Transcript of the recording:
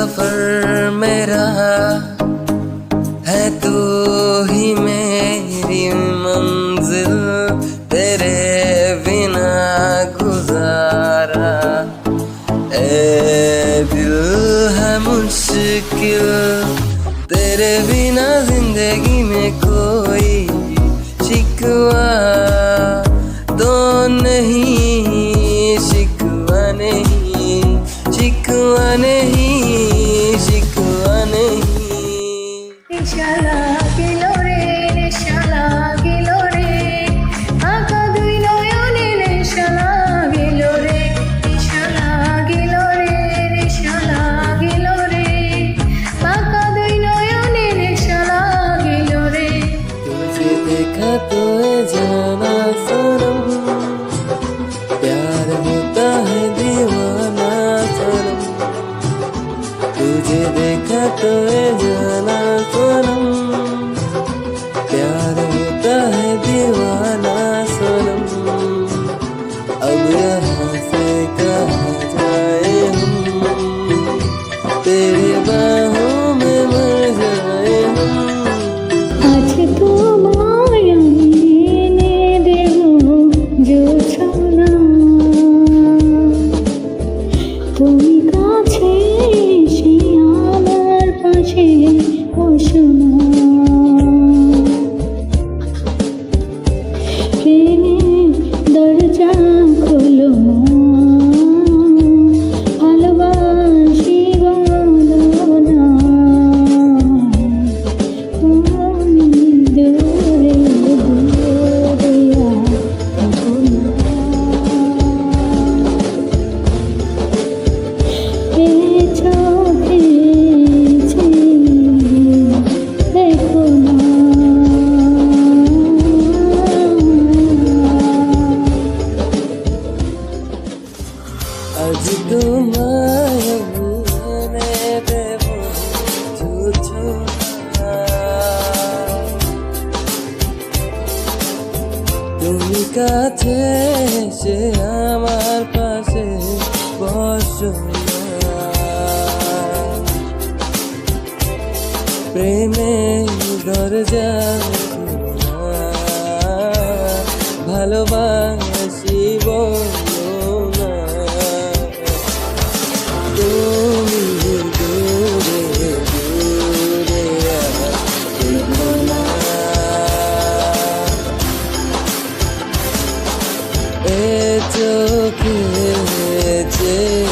सफ़र मेरा है तू ही मेरी मंजिल, तेरे बिना गुजारा। ए दिल है मुश्किल, तेरे बिना ज़िंदगी में कोई शिकवा নেশালা গেল রে নেশালা গেল রে আঁকা দুই নয়নে নেশালা গেল রে নেশালা গেল রে নেশালা গেল রে আঁকা দুই নয়নে নেশালা গেল রে तुझे देखा तो है जाना सनम प्यार होता है दीवाना सनम तुझे देखा तो है जाना सनम तेरी बाहों में मर जाए हम আজ তোমায় আমি এনে দেব জোছনা তুমি কাছে এসে আমার পাশে বসো না আজ তোমায় মনে দেব ছুছো তুমি কাছে এসে আমার পাশে বসো না। প্রেমের দরজা ভালোবাসি এ চোখে যে